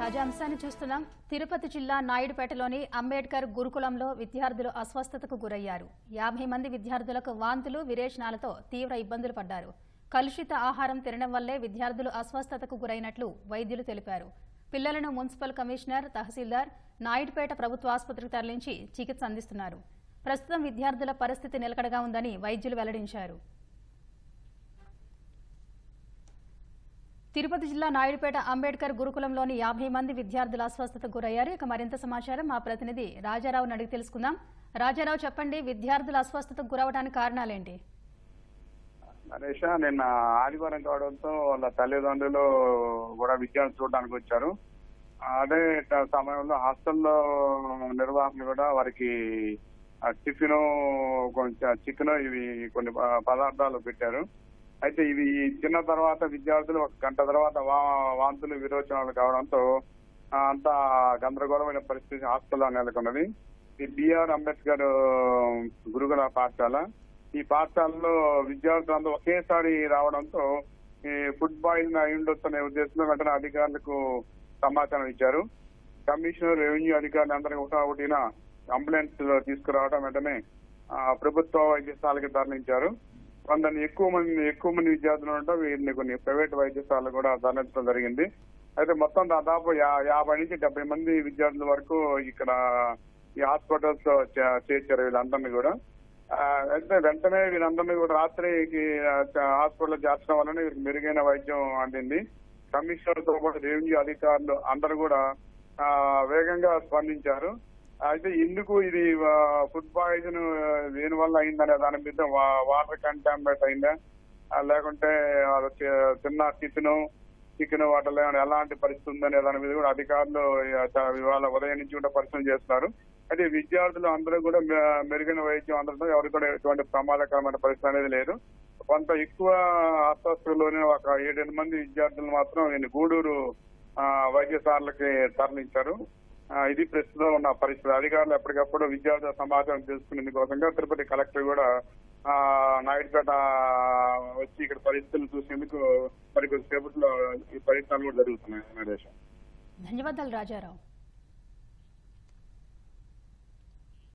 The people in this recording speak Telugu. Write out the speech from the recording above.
తాజా అంశాన్ని చూస్తున్నాం. తిరుపతి జిల్లా నాయుడుపేటలోని అంబేద్కర్ గురుకులంలో విద్యార్థులు అస్వస్థతకు గురయ్యారు. యాభై మంది విద్యార్థులకు వాంతులు విరేచనాలతో తీవ్ర ఇబ్బందులు పడ్డారు. కలుషిత ఆహారం తినడం వల్లే విద్యార్థులు అస్వస్థతకు గురైనట్లు వైద్యులు తెలిపారు. పిల్లలను మున్సిపల్ కమిషనర్ తహసీల్దార్ నాయుడుపేట ప్రభుత్వ ఆసుపత్రికి తరలించి చికిత్స అందిస్తున్నారు. ప్రస్తుతం విద్యార్థుల పరిస్థితి నిలకడగా ఉందని వైద్యులు వెల్లడించారు. తిరుపతి జిల్లా నాయుడుపేట అంబేద్కర్ గురుకులంలోని యాభై మంది విద్యార్థులు అస్వస్థతకు గురయ్యారు. ఇక మరింత సమాచారం మా ప్రతినిధి రాజారావుని అడిగి తెలుసుకుందాం. రాజారావు చెప్పండి విద్యార్థులు అస్వస్థతకు గురవడానికి కారణాలేంటి? నరేష నిన్న ఆదివారం కావడంతో వాళ్ళ తల్లిదండ్రులు కూడా విద్యార్థులు చూడడానికి వచ్చారు. అదే సమయంలో హాస్టల్లో నిర్వాహకులు కూడా వారికి టిఫిన్ కొంచెం చికెన్ ఇవి కొన్ని పదార్థాలు పెట్టారు. అయితే ఇవి తిన్న తర్వాత విద్యార్థులు ఒక గంట తర్వాత వా- వాంతులు విరోచనాలు కావడంతో అంత గందరగోళమైన పరిస్థితి హాస్టల్లో నెలకొన్నది. ఈ బిఆర్ అంబేద్కర్ గురుకుల పాఠశాల. ఈ పాఠశాలలో విద్యార్థులందరూ ఒకేసారి రావడంతో ఈ ఫుడ్ బాయిల్ అయి అనే ఉద్దేశంలో వెంటనే అధికారులకు సమాచారం ఇచ్చారు. కమిషనర్ రెవెన్యూ అధికారులు అందరికీ ఒక ఒకటిన అంబులెన్స్ తీసుకురావడం వెంటనే ప్రభుత్వ వైద్యశాలకి తరలించారు. కొందరిని ఎక్కువ మంది ఎక్కువ మంది విద్యార్థులు ఉండటం వీరిని కొన్ని ప్రైవేట్ వైద్యశాలలు కూడా తరలించడం జరిగింది. అయితే మొత్తం దాదాపు యా- యాభై నుంచి డెబ్బై మంది విద్యార్థుల వరకు ఇక్కడ ఈ హాస్పిటల్స్లో చే- చేర్చారు వీళ్ళందరినీ కూడా. అయితే వెంటనే వీళ్ళందరినీ కూడా రాత్రికి హాస్పిటల్ చేర్చడం వలన వీరికి మెరుగైన వైద్యం అందింది. కమిషనర్తో పాటు రెవెన్యూ అధికారులు అందరూ కూడా వేగంగా స్పందించారు. అయితే ఎందుకు ఇది ఫుడ్ పాయిజన్ దేని వల్ల అయిందనే దాని మీద వా- వాటర్ కంటామినేట్ అయిందా? లేకుంటే తిన్న టిఫిన్ చికెన్ వాటర్ ఏమైనా ఎలాంటి పరిస్థితి ఉందనే దాని మీద కూడా అధికారులు ఇవాళ ఉదయం నుంచి కూడా పరిశీలన చేస్తున్నారు. అయితే విద్యార్థులు అందరూ కూడా మెరుగైన వైద్యం అందడంతో ఎవరికి కూడా ఎటువంటి ప్రమాదకరమైన పరిస్థితి అనేది లేదు. కొంత ఎక్కువ ఆసుపత్రుల్లోనే ఒక ఏడెనిమిది మంది విద్యార్థులు మాత్రం ఈయన గూడూరు వైద్యశాలకి తరలించారు. ఇది ప్రస్తుతం ఉన్న పరిస్థితి. అధికారులు ఎప్పటికప్పుడు విద్యార్థుల సమాచారం తెలుసుకునేందుకోసంగా తిరుపతి కలెక్టర్ కూడా ఆ, నాయుడుపేట వచ్చి ఇక్కడ పరిస్థితులు చూసేందుకు మరి కొద్దిసేపట్లో ఈ ప్రయత్నాలు కూడా జరుగుతున్నాయి. ధన్యవాదాలు రాజారావు.